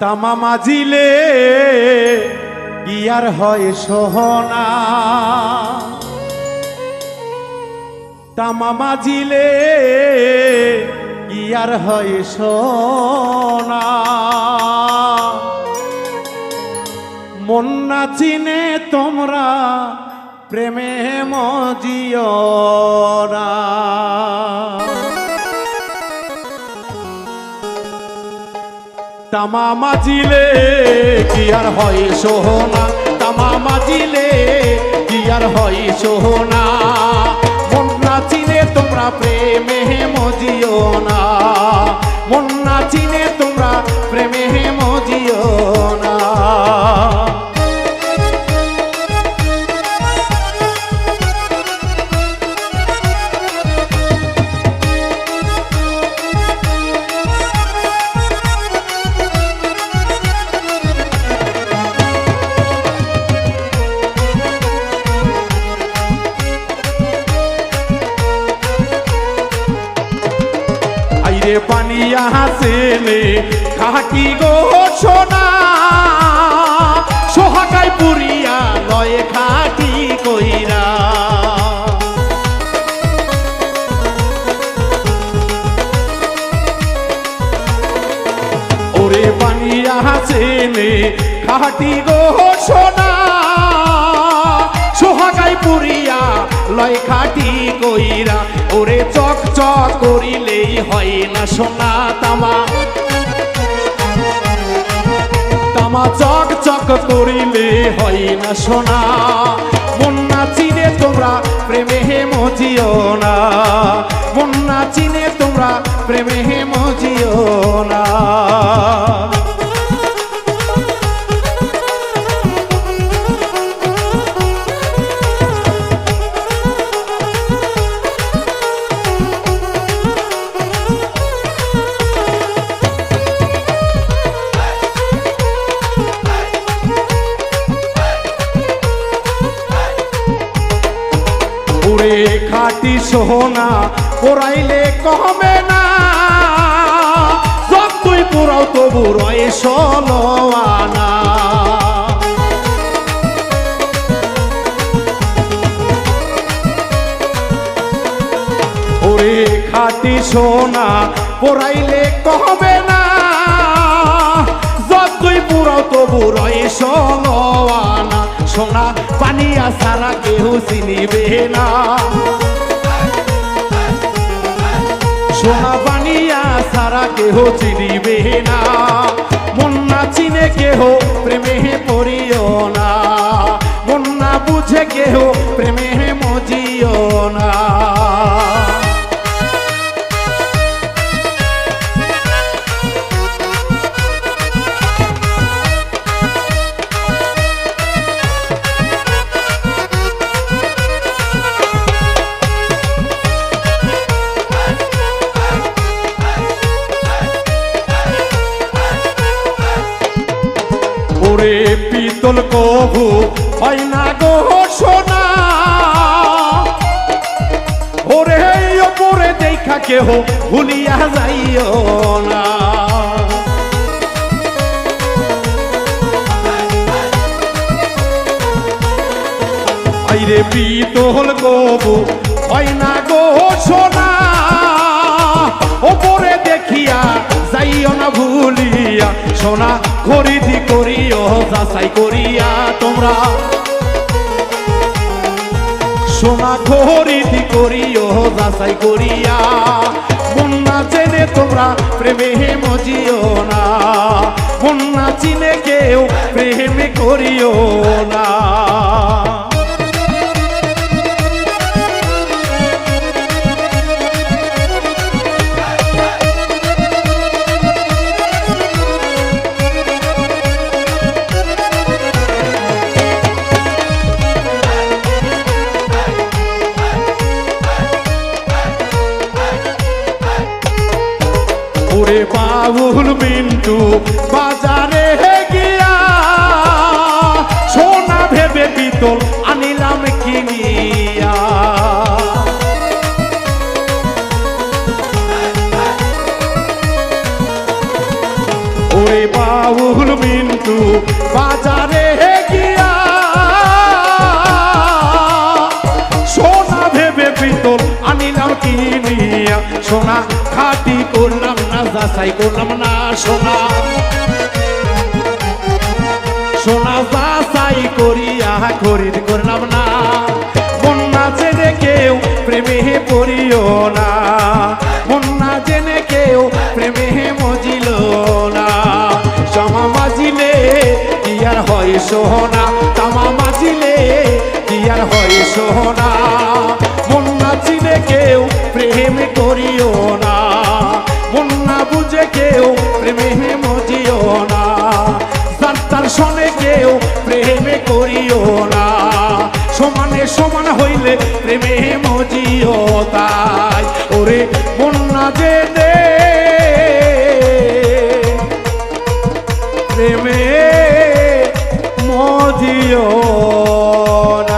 তামা মাজিলে আর হয় সোহনা? তামা মাজিলে আর হয় সোনা মন না চিনে তোমরা প্রেমে মজিও তামা মাজিলে কি আর হয় সোহনা? তামা মাজিলে কি আর হয় সোহনা? মন না চিনে তোমরা প্রেমে মজিও পানিয়া হাসেলে খাটি গো সোনা? সোহাগাই পুরিয়া লয়ে খাটি কইরা। ওরে পানিয়া হাসেলে খাটি গো সোনা? সোহাগাই পুরিয়া লয় খাটি কইরা, ওরে চক চক করিলেই হয় না সোনা তামা। তামা চক চক করিলে হয় না সোনা। না চিনে তোমরা প্রেমে হে মজিও না। না চিনে তোমরা প্রেমে হে মজিও না। খাটি সোহনা পোড়াইলে কমে না। যতই পোড়াও তবু রয়ে ওরে খাটি সোনা পোড়াইলে কমে না। যতই পুরাও তবু রয়ে সলোয়ানা সোনা পানিয়া সারা কেউ চিনিবে না। সোনা বানিয়া সারা কেহ চিনিবে না। মুন্না চিনে কেহ প্রেমে পড়িও না। মুন্না বুঝে পিতল কবু হয় না গো সোনা। ওরে ওপরে দেখা কেহ ভুলিয়া যাইও না। আইরে পিতল হয় না গো সোনা। ওপরে দেখিয়া যাইও না ভুলিয়া সোনা খরিদি করিও, যাচাই করিয়া তোমরা। সোনা খরিদি করিও, যাচাই করিয়া। বন্যা চেনে তোমরা প্রেমে মজিও না। বন্যা চিনে কেউ প্রেমে করিও না। ওরে বাবুল মিন্টু, বাজারে গিয়া সোনা ভেবে পিতল আনিলাম কিনিয়া। ওরে বাবু বাজারে গিয়া সোনা ভেবে পিতল আনিলাম কিনিয়া। সোনা খাটি করলাম যাচাই করলাম না, সোনা। সোনা যাচাই করিয়া খরিদ করলাম না। বন্যা জেনে কেউ প্রেমে পড়িও না। বন্যা জেনে কেউ প্রেমে মজিল না। জমা মাজিলে কি আর হয় সোহনা? তামা মাজিলে কি আর হয় সোহনা? কেউ প্রেমে মজিও না। তার শোনে কেউ প্রেমে করিও না। সমানে সমান হইলে প্রেমে মজিও তাই